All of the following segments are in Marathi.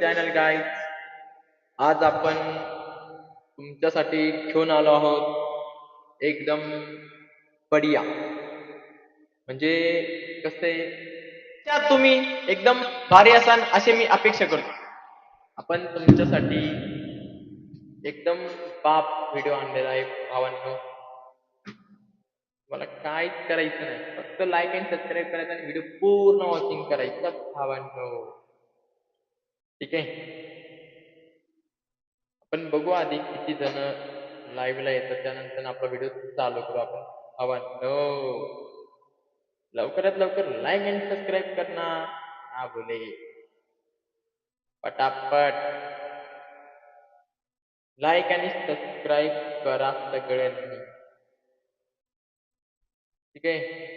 चॅनल गाईज आज आपण तुमच्यासाठी घेऊन आलो आहोत एकदम बढिया. म्हणजे कसे तुम्ही एकदम भारी असाल असे मी अपेक्षा करतो. आपण तुमच्यासाठी एकदम बाप व्हिडिओ आणलेला आहे भावांनो. मला काहीच करायचं नाही. फक्त लाईक अँड सबस्क्राईब करायचं आणि व्हिडिओ पूर्ण वॉचिंग करायचं भावांनो. ठीक आहे. आपण बघू आधी किती जण लाईव्हला येतात. त्यानंतर आपला व्हिडिओ चालू करू आपण. भावांनो हो. लवकरात लवकर लाईक अँड सबस्क्राईब करणार. हा बोले. पटापट. लाईक आणि सबस्क्राईब करा सगळ्यांनी. ठीक आहे.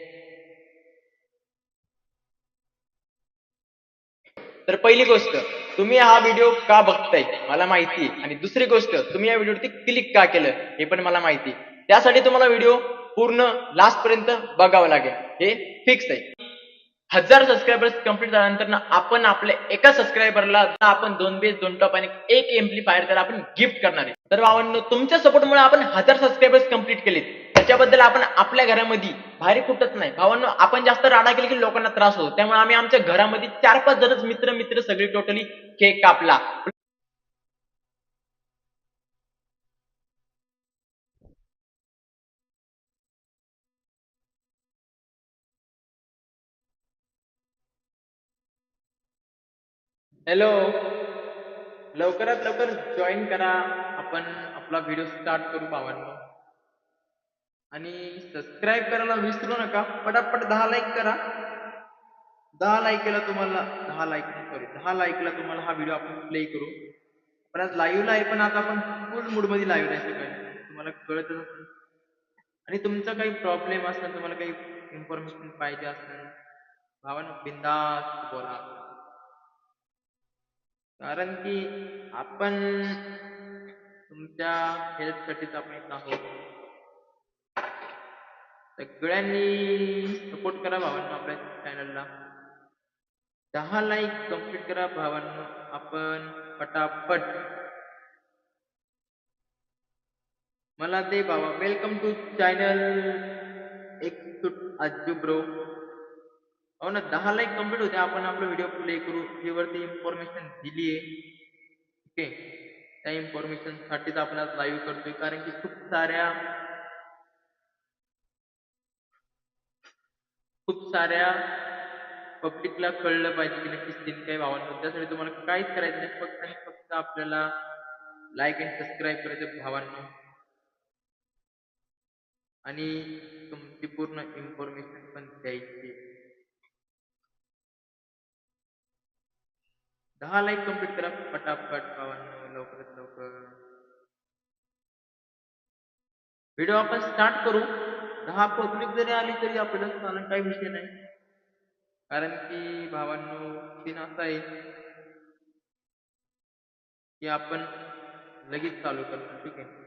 तर पहिली गोष्ट तुम्ही हा व्हिडिओ का बघताय मला माहिती आणि दुसरी गोष्ट तुम्ही या व्हिडिओवरती क्लिक का केलं? हे पण मला माहिती त्यासाठी तुम्हाला व्हिडिओ पूर्ण लास्ट पर्यंत बघावं लागेल. हे फिक्स आहे. हजार सबस्क्रायबर्स कंप्लीट झाल्यानंतर ना आपण आपल्या एका सबस्क्रायबरला आपण दोन बेस दोन टॉप आणि एक एम्प्लिफायर तर आपण गिफ्ट करणार आहे. तर भावांनो तुमच्या सपोर्टमुळे आपण हजार सबस्क्रायबर्स कंप्लीट केलेत. त्याच्याबद्दल आपण आपल्या घरामध्ये बाहेर कुठंच नाही. भावांनो आपण जास्त राडा केली की लोकांना त्रास होतो. त्यामुळे आम्ही आमच्या घरामध्ये चार पाच जणच मित्र मित्र सगळे टोटली केक कापला. हॅलो लवकरात लवकर जॉईन करा. आपण आपला व्हिडिओ स्टार्ट करू भावांनो. आणि सबस्क्राईब करायला विसरू नका. पटापट दहा लाईक करा. दहा लाईकला तुम्हाला दहा लाईक सॉरी दहा लाईकला तुम्हाला हा व्हिडिओ आपण प्ले करू. पण आज लाईव्हला आहे पण आता आपण फुल मूडमध्ये लाईव्ह आहे सगळं. तुम्हाला कळतच असेल. आणि तुमचा काही प्रॉब्लेम असेल तुम्हाला काही इन्फॉर्मेशन पाहिजे असेल भावानं बिंदास बोला. कारण की आपण तुमच्या हेल्थसाठीच आपण इथं आहोत. सगळ्यांनी सपोर्ट करा भावांनो आपल्या चॅनलला दहा लाईक कंप्लीट करा भावांनो. आपण पटापट. मला दे बाबा वेलकम टू चॅनल एक सुट आजू ब्रो हो ना दहा लाईक कंप्लीट होते. आपण आपला व्हिडिओ प्ले करू. वरती इन्फॉर्मेशन दिली आहे ओके त्या इन्फॉर्मेशन साठीच आपण आज लाईव्ह करतोय. कारण की खूप साऱ्या खूप साऱ्या पब्लिकला कळलं पाहिजे की नक्कीच दिन काही भावांनो त्यासाठी तुम्हाला काहीच करायचं नाही. फक्त आणि फक्त आपल्याला लाईक अँड सबस्क्राईब करायचं भावांनो. आणि तुमची पूर्ण इन्फॉर्मेशन पण द्यायची. दहा लाईक कंप्लीट करा पटापट भावांनो लवकरात लवकर. व्हिडिओ आपण स्टार्ट करू. दहा पब्लिक जरी आली तरी आपल्याला चालेल काही विषय नाही। कारण की भावांनो सीन असा आहे की आपण लगेच चालू करतो, ठीक आहे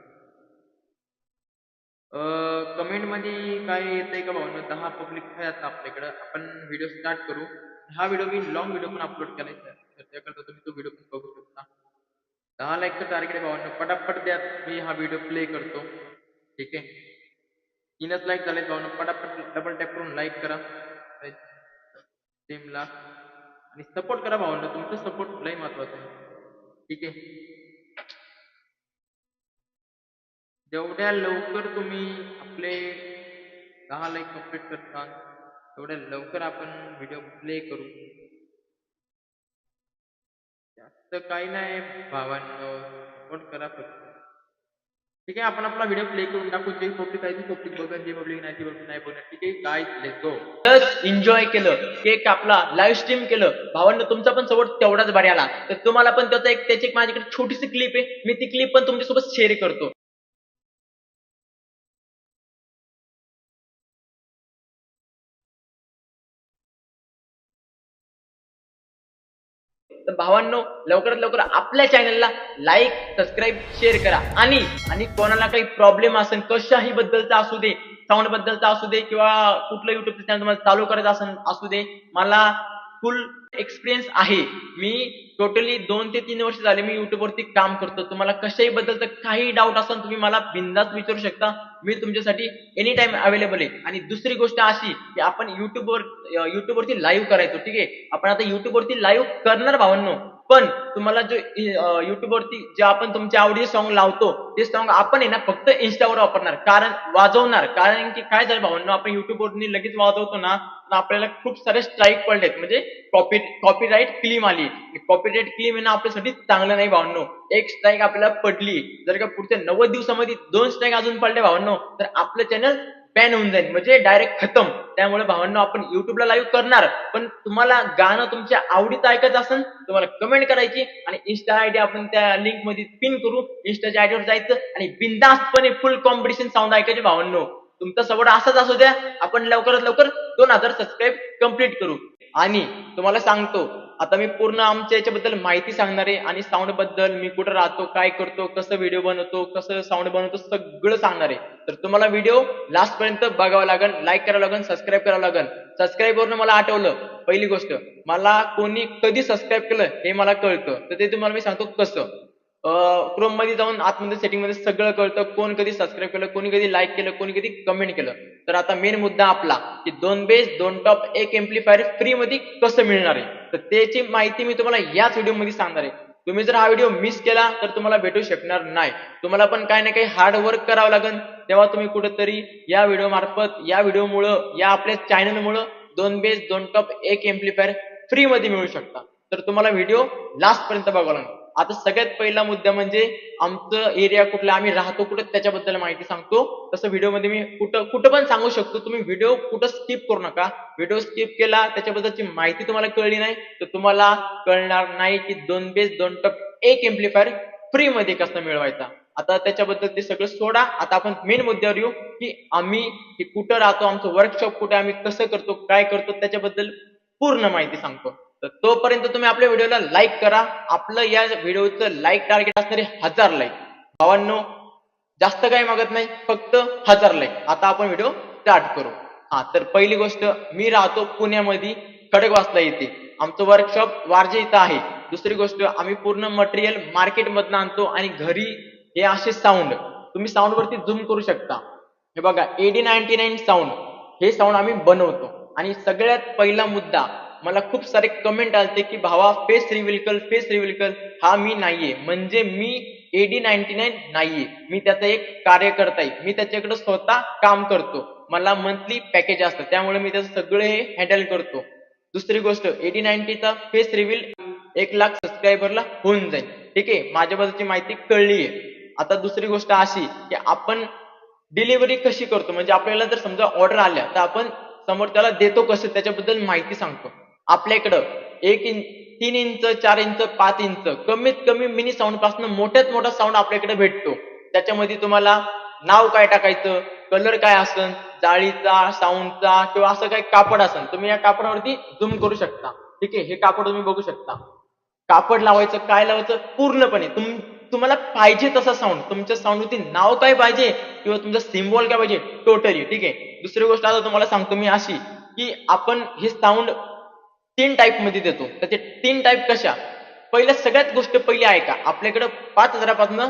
कमेंट मध्ये काय येतंय का भावांनो, दहा पब्लिक आहे आता आपल्याकडं, आपण व्हिडिओ स्टार्ट करू. हा व्हिडिओ मी लॉंग व्हिडिओ पण अपलोड केलाय तर त्याकरता तुम्ही तो व्हिडिओ पण बघू शकता. दहा लाईकचं टार्गेट आहे भावांनो, पटापट द्या, मी हा व्हिडिओ प्ले करतो. ठीक आहे? तीनच लाईक झाले भावांनो पटापट डबल टॅप करून लाईक करा. टीमला आणि सपोर्ट करा भावांना तुमचं सपोर्ट लय महत्वाचं आहे. ठीक आहे? जेवढ्या लवकर तुम्ही आपले दहा लाईक कंप्लीट करता तेवढ्या लवकर आपण व्हिडिओ प्ले करू. जास्त काही नाही भावांनो सपोर्ट करा फक्त. ठीक आहे आपण आपला व्हिडिओ प्ले करून टाकू. जे पब्लिक आहे ती पब्लिक बघा जे पब्लिक नाही ती पब्लिक नाही बघा ठीक आहे काय लेट्स गो प्लस एन्जॉय केलं. केक कापला लाईव्ह स्ट्रीम केलं. भावांना तुमचा पण सपोर्ट तेवढाच बरे आला तर तुम्हाला पण त्याचा एक त्याची एक माझ्याकडे छोटीशी क्लिप आहे. मी ती क्लिप पण तुमच्यासोबत शेअर करतो. भावांनो लवकरात लवकर आपल्या चॅनलला लाईक सबस्क्राईब शेअर करा. आणि आणि कोणाला काही प्रॉब्लेम असेल कशाही बद्दलचा असू दे साऊंड बद्दलचा असू दे किंवा कुठलं युट्यूबचं चॅनल तुम्हाला चालू करायचं असेल असू दे मला फुल एक्सपिरियन्स आहे. मी टोटली दोन ते तीन वर्ष झाले मी युट्यूबवरती वरती काम करतो. तुम्हाला कशाही बद्दल तर काही डाऊट असेल तुम्ही मला बिंदास विचारू शकता. मी तुमच्यासाठी एनी टाइम अवेलेबल आहे. आणि दुसरी गोष्ट अशी की आपण युट्यूबवर वर वरती लाईव्ह करायचो ठीक आहे? आपण आता युट्यूबवरती वरती लाईव्ह करणार भावांनो. पण तुम्हाला जो युट्यूबवरती जे आपण तुमच्या आवडीचे सॉन्ग लावतो ते सॉन्ग आपण आहे ना फक्त इन्स्टावर वापरणार कारण वाजवणार. कारण की काय झालं भावांनो आपण युट्यूबवरती लगेच वाजवतो ना तर आपल्याला खूप सारे स्ट्राईक पडलेत. म्हणजे कॉपी कॉपीराईट क्लीम आली. कॉपीराईट क्लीम आहे ना आपल्यासाठी चांगलं नाही भावांनो. एक स्ट्राईक आपल्याला पडली. जर का पुढच्या नव्वद दिवसामध्ये दोन स्ट्राईक अजून पडले भावांनो तर आपलं चॅनल बॅन होऊन जाईल. म्हणजे डायरेक्ट खतम. त्यामुळे भावांनो आपण युट्यूबला लाईव्ह करणार. पण तुम्हाला गाणं तुमच्या आवडीचं ऐकायचं असेल तुम्हाला कमेंट करायची आणि इन्स्टा आयडी आपण त्या लिंकमध्ये पिन करू. इन्स्टाच्या आयडीवर जायचं आणि बिंदास्तपणे फुल कॉम्पिटिशन साऊंड ऐकायचे भावांनो. तुमचा सवड असाच असू द्या. आपण लवकरात लवकर दोन हजार सबस्क्राईब कंप्लीट करू. आणि तुम्हाला सांगतो आता मी पूर्ण आमच्या याच्याबद्दल माहिती सांगणार आहे आणि साऊंडबद्दल मी कुठं राहतो काय करतो कसं व्हिडिओ बनवतो कसं साऊंड बनवतो सगळं सांगणार आहे. तर तुम्हाला व्हिडिओ लास्ट पर्यंत बघावा लागेल लाईक करावं लागेल सबस्क्राईब करावं लागेल. सबस्क्राईब करून मला आठवलं पहिली गोष्ट मला कोणी कधी सबस्क्राईब केलं हे मला कळतं. तर ते तुम्हाला मी सांगतो कसं. क्रोममध्ये जाऊन आतमध्ये सेटिंगमध्ये सगळं कळतं. कोण कधी सबस्क्राईब केलं कोणी कधी लाईक केलं कोणी कधी कमेंट केलं. तर आता मेन मुद्दा आपला की दोन बेस दोन टॉप एक एम्प्लिफायर फ्री मध्ये कसं मिळणार आहे? तर त्याची माहिती मी तुम्हाला याच व्हिडिओमध्ये सांगणार आहे. तुम्ही जर हा व्हिडिओ मिस केला तर तुम्हाला भेटू शकणार नाही. तुम्हाला पण काही ना काही हार्ड वर्क करावं लागेल. तेव्हा तुम्ही कुठेतरी या व्हिडिओ मार्फत या व्हिडिओमुळं या आपल्या चॅनलमुळं दोन बेस दोन टॉप एक एम्प्लिफायर फ्री मध्ये मिळू शकता. तर तुम्हाला व्हिडिओ लास्ट पर्यंत बघावा लागेल. आता सगळ्यात पहिला मुद्दा म्हणजे आमचं एरिया कुठला आम्ही राहतो कुठं त्याच्याबद्दल माहिती सांगतो. तसं व्हिडिओमध्ये मी कुठं कुठं पण सांगू शकतो. तुम्ही व्हिडिओ कुठं स्किप करू नका. व्हिडिओ स्किप केला त्याच्याबद्दलची माहिती तुम्हाला कळली नाही तर तुम्हाला कळणार नाही की दोन बेस दोन टप एक एम्प्लिफायर फ्रीमध्ये कसं मिळवायचा. आता त्याच्याबद्दल ते सगळं सोडा. आता आपण मेन मुद्द्यावर येऊ की आम्ही कुठं राहतो आमचं वर्कशॉप कुठे आम्ही कसं करतो काय करतो त्याच्याबद्दल पूर्ण माहिती सांगतो. तर तोपर्यंत तुम्ही आपल्या व्हिडिओला लाईक करा. आपलं या व्हिडिओचं लाईक टार्गेट असणारे हजार लाईक भावांनो जास्त काही मागत नाही फक्त हजार लाईक आता आपण व्हिडिओ स्टार्ट करू. हा तर पहिली गोष्ट मी राहतो पुण्यामध्ये खडकवासला येते. आमचं वर्कशॉप वारजे इथं आहे. दुसरी गोष्ट आम्ही पूर्ण मटेरियल मार्केटमधनं आणतो आणि घरी हे असे साऊंड तुम्ही साऊंड वरती झूम करू शकता. हे बघा एडी नाईन्टी नाईन साऊंड हे साऊंड आम्ही बनवतो. आणि सगळ्यात पहिला मुद्दा मला खूप सारे कमेंट आलते की भावा फेस रिव्हील कर फेस रिव्हील कर. हा मी नाहीये. म्हणजे मी एडी नाईन्टी नाईन नाहीये. मी त्याचा एक कार्यकर्ता आहे मी त्याच्याकडे स्वतः काम करतो. मला मंथली पॅकेज असतं. त्यामुळे मी त्याचं सगळं हे हँडल करतो. दुसरी गोष्ट एटी नाईन्टीचा फेस रिव्हील एक लाख सबस्क्रायबरला होऊन जाईल. ठीक आहे? माझ्याबद्दलची माहिती कळली आहे आता दुसरी गोष्ट अशी की आपण डिलिव्हरी कशी करतो? म्हणजे आपल्याला जर समजा ऑर्डर आल्या तर आपण समोर त्याला देतो कसं? त्याच्याबद्दल माहिती सांगतो. आपल्याकडं एक इंच तीन इंच चार इंच पाच इंच कमीत कमी मिनी साऊंडपासून मोठ्यात मोठा साऊंड आपल्याकडे भेटतो. त्याच्यामध्ये तुम्हाला नाव काय टाकायचं कलर काय असन जाळीचा साऊंडचा किंवा असं काही कापड असन तुम्ही या कापडावरती झूम करू शकता. ठीक आहे? हे कापड तुम्ही बघू शकता. कापड लावायचं काय लावायचं? पूर्णपणे तुम तुम्हाला पाहिजे तसा साऊंड. तुमच्या साऊंडवरती नाव काय पाहिजे किंवा तुमचा सिम्बॉल काय पाहिजे टोटली. ठीक आहे? दुसरी गोष्ट आता तुम्हाला सांगतो मी अशी की आपण हे साऊंड तीन टाईपमध्ये देतो. त्याचे तीन टाईप कशा? पहिल्या सगळ्यात गोष्ट पहिली आहे का? आपल्याकडं पाच हजारापासून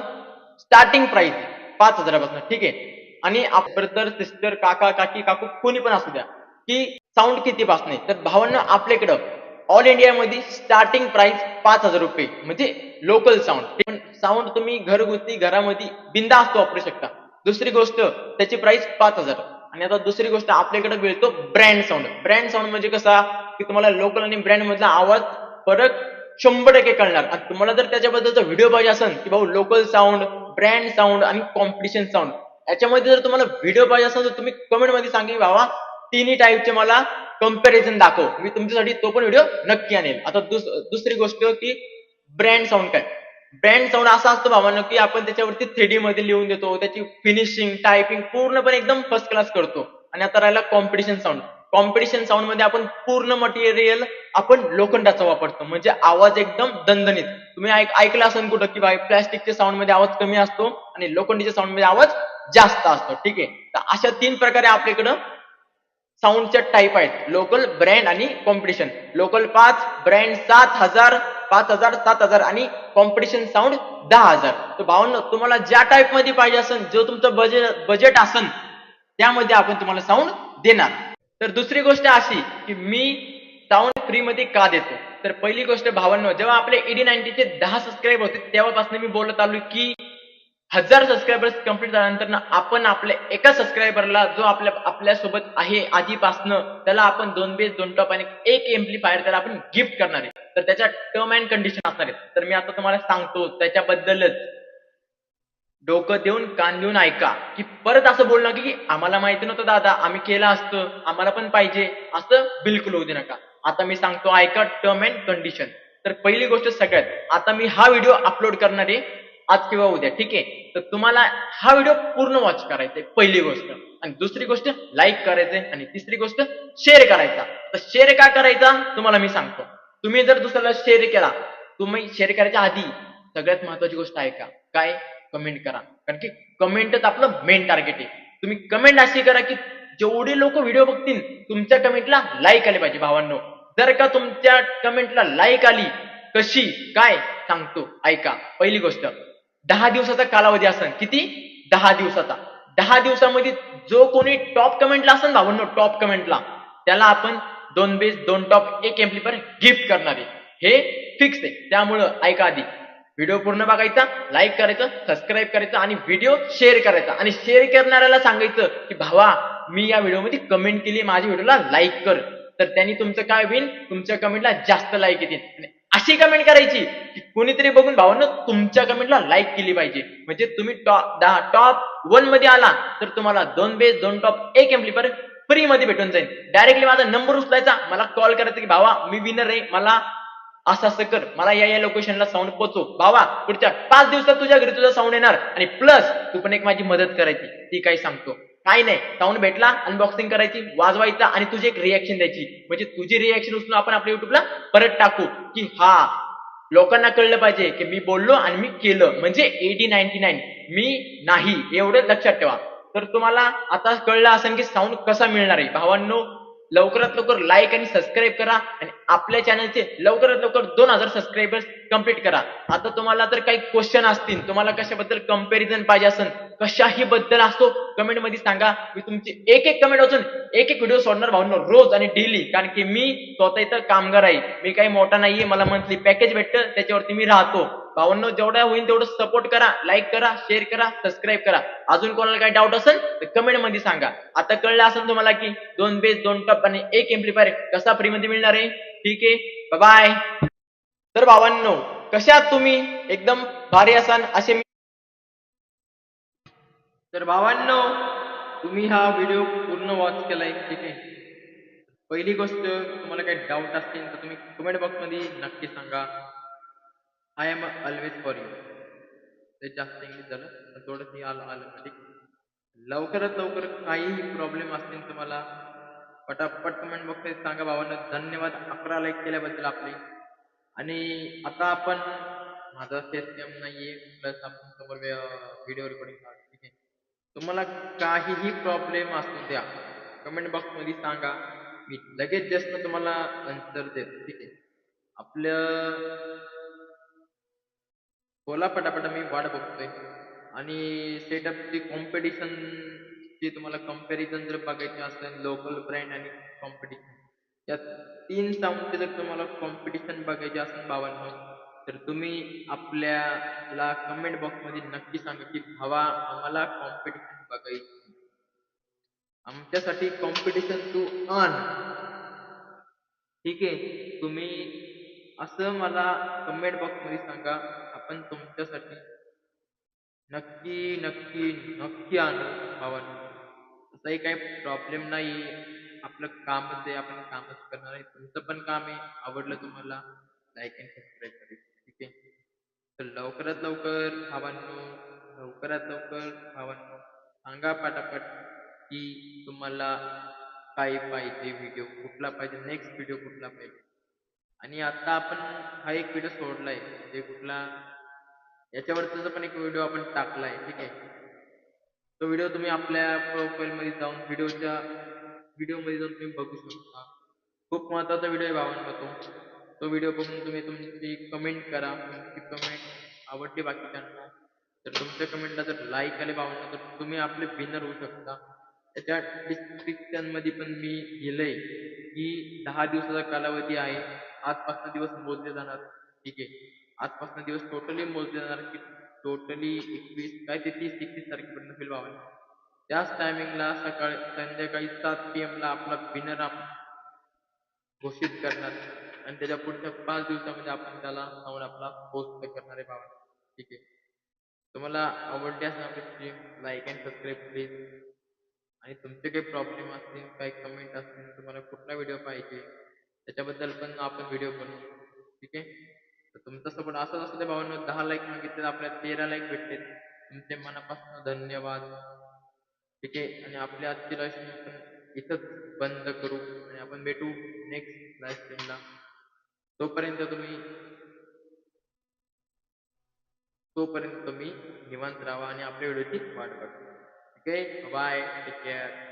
स्टार्टिंग प्राइस पाच हजारापासून ठीक आहे? आणि ब्रदर सिस्टर काका काकी काकू कोणी पण असू द्या की साऊंड किती नाही तर भावांना आपल्याकडं ऑल इंडियामध्ये स्टार्टिंग प्राइस पाच हजार रुपये म्हणजे लोकल साऊंड पण साऊंड तुम्ही घरगुती घरामध्ये बिंदास्त वापरू शकता. दुसरी गोष्ट त्याची प्राइस पाच हजार. आणि आता दुसरी गोष्ट आपल्याकडे मिळतो ब्रँड साऊंड ब्रँड साऊंड म्हणजे कसा? की तुम्हाला लोकल आणि ब्रँड मधला आवाज फरक शंभर टक्के कळणार. आणि तुम्हाला जर त्याच्याबद्दलचा व्हिडिओ पाहिजे असेल की भाऊ लोकल साऊंड ब्रँड साऊंड आणि कॉम्पिटिशन साऊंड याच्यामध्ये जर तुम्हाला व्हिडिओ पाहिजे असेल तर तुम्ही कमेंटमध्ये सांगा बाबा तिन्ही टाईपचे मला कंपॅरिझन दाखव. मी तुमच्यासाठी तो पण व्हिडिओ नक्की आणेल. आता दुस दुसरी गोष्ट की ब्रँड साऊंड काय? ब्रँड साऊंड असा असतो भावानं की आपण त्याच्यावरती थ्री मध्ये लिहून देतो त्याची फिनिशिंग टायपिंग पूर्णपणे एकदम फर्स्ट क्लास करतो. आणि आता राहिला कॉम्पिटिशन साऊंड कॉम्पिटिशन साऊंडमध्ये आपण पूर्ण मटेरियल आपण लोखंडाचा वापरतो. म्हणजे आवाज एकदम दणदणीत. तुम्ही ऐकलं असेल कुठं की बाय प्लॅस्टिकच्या साऊंडमध्ये आवाज कमी असतो आणि लोखंडीच्या साऊंडमध्ये आवाज जास्त असतो. ठीक आहे? तर अशा तीन प्रकारे आपल्याकडं साऊंडच्या टाईप आहेत. लोकल ब्रँड आणि कॉम्पिटिशन लोकल पाच ब्रँड सात हजार पाच हजार सात हजार आणि कॉम्पिटिशन साऊंड दहा हजार. तर भावनो तुम्हाला ज्या टाईपमध्ये पाहिजे असेल जो तुमचं बजेट बजेट असेल त्यामध्ये आपण तुम्हाला साऊंड देणार. तर दुसरी गोष्ट अशी की मी साऊंड फ्री मध्ये का देतो? तर पहिली गोष्ट भावांनो जेव्हा आपले ईडी नाईन्टीचे दहा सबस्क्राईब होते तेव्हापासून मी बोलत आलो की हजार सबस्क्रायबर्स कंप्लीट झाल्यानंतर ना आपण आपल्या एका सबस्क्रायबरला जो आपल्या आपल्यासोबत आहे आधीपासनं त्याला आपण दोन बेस दोन टॉप आणि एक एम्प्लिफायर त्याला आपण गिफ्ट करणार आहे. तर त्याच्या टर्म अँड कंडिशन असणार आहे तर मी आता तुम्हाला सांगतो त्याच्याबद्दलच. डोकं देऊन कान देऊन ऐका. की परत असं बोलणं की आम्हाला माहिती नव्हतं दादा आम्ही केलं असतं आम्हाला पण पाहिजे. असं बिलकुल होऊ दे नका. आता मी सांगतो ऐका टर्म अँड कंडिशन तर पहिली गोष्ट सगळ्यात. आता मी हा व्हिडिओ अपलोड करणार आहे. आज किंवा उद्या ठीक आहे? तर तुम्हाला हा व्हिडिओ पूर्ण वॉच करायचा आहे पहिली गोष्ट. आणि दुसरी गोष्ट लाईक करायचंय आणि तिसरी गोष्ट शेअर करायचा. तर शेअर का करायचा? तुम्हाला मी सांगतो. तुम्ही जर दुसऱ्याला शेअर केला तुम्ही शेअर करायच्या आधी सगळ्यात महत्वाची गोष्ट ऐका. काय? कमेंट करा. कारण की कमेंटच आपलं मेन टार्गेट आहे. तुम्ही कमेंट अशी करा की जेवढे लोक व्हिडिओ बघतील तुमच्या कमेंटला लाईक आले पाहिजे भावांनो. जर का तुमच्या कमेंटला लाईक आली कशी काय सांगतो ऐका. पहिली गोष्ट दहा दिवसाचा कालावधी असेल किती? दहा दिवसाचा. दहा दिवसामध्ये जो कोणी टॉप कमेंटला असेल भावांनो टॉप कमेंटला त्याला आपण दोन बेस दोन टॉप एक एम्प्लिफायर गिफ्ट करणार आहे. हे फिक्स आहे. त्यामुळं ऐका आधी. व्हिडिओ पूर्ण बघायचा लाईक करायचं सबस्क्राईब करायचं आणि व्हिडिओ शेअर करायचा. आणि शेअर करणाऱ्याला सांगायचं की भावा मी या व्हिडिओमध्ये कमेंट केली माझ्या व्हिडिओला लाईक कर. तर त्यांनी तुमचं काय होईल? तुमच्या कमेंटला जास्त लाईक येतील. आणि अशी कमेंट करायची की कोणीतरी बघून भावानं तुमच्या कमेंटला लाईक केली पाहिजे. म्हणजे तुम्ही टॉप दहा टॉप वनमध्ये आला तर तुम्हाला दोन बेस दोन टॉप एक एम्प्लिफायर फ्री मध्ये भेटून जाईल. डायरेक्टली माझा नंबर उचलायचा. मला कॉल करायचा की भावा मी विनर आहे. मला असं असं कर. मला या या लोकेशनला साऊंड पोचव. भावा पुढच्या पाच दिवसात तुझ्या घरी तुझा साऊंड येणार. आणि प्लस तू पण एक माझी मदत करायची. ती काही सांगतो. काय नाही. साऊंड भेटला अनबॉक्सिंग करायची वाजवायचा आणि तुझी एक रिॲक्शन द्यायची. म्हणजे तुझी रिॲक्शन उचलून आपण आपल्या युट्यूबला परत टाकू. की हा लोकांना कळलं पाहिजे की मी बोललो आणि मी केलं. म्हणजे एटी नाईन्टी नाईन मी नाही. एवढं लक्षात ठेवा. तर तुम्हाला आता कळलं असेल की साऊंड कसा मिळणार आहे. भावांनो लवकरात लवकर लाईक आणि सबस्क्राईब करा आणि आपल्या चॅनलचे लवकरात लवकर दोन हजार सबस्क्रायबर्स कंप्लीट करा. आता तुम्हाला तर काही क्वेश्चन असतील तुम्हाला कशाबद्दल कंपॅरिझन पाहिजे असेल कशाही बद्दल असतो कमेंटमध्ये सांगा. मी तुमची एक एक कमेंट वाचून एक एक व्हिडिओ सोडणार भावनो रोज आणि डेली कारण की मी स्वतः इथं कामगार आहे. मी काही मोठा नाहीये मला मंथली पॅकेज भेटतं त्याच्यावरती मी राहतो. भावांनो जेवढा होईल तेवढं सपोर्ट करा लाईक करा शेअर करा सबस्क्राईब करा. अजून कोणाला काही डाऊट असेल तर कमेंटमध्ये सांगा. आता कळलं असेल तुम्हाला की दोन बेस दोन टप आणि एक एम्प्लिफायर कसा फ्री मध्ये मिळणार आहे? ठीक आहे? बाय तर भावांनो कशात तुम्ही एकदम भारी असाल असे मी तर भावांनो तुम्ही हा व्हिडिओ पूर्ण वॉच केलाय ठीक आहे? पहिली गोष्ट तुम्हाला काही डाऊट असतील तर तुम्ही कमेंट बॉक्समध्ये नक्की सांगा. I am always for you ते जास्त इंग्लिश झालं पण हे आलं आलं ठीक? लवकरात लवकर काहीही प्रॉब्लेम असतील तुम्हाला पटापट कमेंट बॉक्स सांगा भावांना. धन्यवाद अकरा लाईक केल्याबद्दल आपले. आणि आता आपण माझा सिस्टम नाहीये प्लस आपण समोर व्हिडिओ रेकॉर्डिंग ठीक आहे? तुम्हाला काहीही प्रॉब्लेम असू द्या कमेंट बॉक्समध्ये सांगा. मी लगेच जास्त तुम्हाला आन्सर देतो ठीक आहे? आपलं बोला पटापट मी वाट बघतोय. आणि सेटअपची कॉम्पिटिशन जे तुम्हाला कंपॅरिझन जर बघायचं असेल लोकल ब्रँड आणि कॉम्पिटिशन या तीन साऊंडचे जर तुम्हाला कॉम्पिटिशन बघायचे असेल भावांनो तर तुम्ही आपल्याला कमेंट बॉक्समध्ये नक्की सांगा की भावा आम्हाला कॉम्पिटिशन बघायची आमच्यासाठी कॉम्पिटिशन तू अन ठीक आहे? तुम्ही असं मला कमेंट बॉक्समध्ये सांगा आपण तुमच्यासाठी नक्की नक्की नक्की आणू भावांनो तसंही काही प्रॉब्लेम नाही. आपलं कामच आहे आपण कामच करणार आहे तुमचं पण काम आहे. आवडलं तुम्हाला लाईक अँड सबस्क्राईब करायचं ठीक आहे? तर लवकरात लवकर भावांनो लवकरात लवकर भावांनो सांगा पटापट की तुम्हाला काय पाहिजे व्हिडिओ कुठला पाहिजे नेक्स्ट व्हिडिओ कुठला पाहिजे? आणि आता आपण हा एक व्हिडिओ सोडलाय म्हणजे कुठला याच्यावरचा पण एक व्हिडिओ आपण टाकलाय ठीक आहे? तो व्हिडिओ तुम्ही आपल्या प्रोफाईलमध्ये जाऊन व्हिडिओच्या व्हिडिओमध्ये जाऊन तुम्ही बघू शकता. खूप महत्त्वाचा व्हिडिओ आहे भावांनो तो. तो व्हिडिओ बघून तुम्ही तुमची कमेंट करा. तुमची कमेंट आवडली बाकीच्यांना तर तुमच्या कमेंटला जर लाईक आले भावांना तर तुम्ही आपले विनर होऊ शकता. त्याच्या डिस्क्रिप्शनमध्ये पण मी लिहिलंय की दहा दिवसाचा कालावधी आहे. आजपासून दिवस मोजले जाणार ठीक आहे? आजपासून दिवस टोटली मोजले जाणार की टोटली एकवीस काय ते तीस एकवीस तारखेपर्यंत होईल भावांनो त्याच टायमिंगला सकाळी संध्याकाळी सात पी एमला आपला विनर आपण घोषित करणार. आणि त्याच्या पुढच्या पाच दिवसामध्ये आपण त्याला सांगून आपला पोस्ट करणार आहे भावांनो. ठीक आहे? तुम्हाला आवडली असेल आपली stream like and subscribe please आणि तुमचे काही प्रॉब्लेम असतील काही कमेंट असतील तुम्हाला कुठला व्हिडिओ पाहिजे त्याच्याबद्दल पण आपण व्हिडिओ बनवू. ठीक आहे? तर तुमचा सपोर्ट असंच असू दे भावांनो दहा लाईक मागितले तर आपल्याला तेरा लाईक भेटले तुमचे मनापासून धन्यवाद. ठीक आहे? आणि आपल्या आजची लाईफ आपण इथंच बंद करू आणि आपण भेटू नेक्स्ट लाईफ स्ट्रीमला तोपर्यंत तुम्ही तोपर्यंत तुम्ही निवांत राहा आणि आपल्या व्हिडिओची वाट बघा. ठीक आहे? Bye take care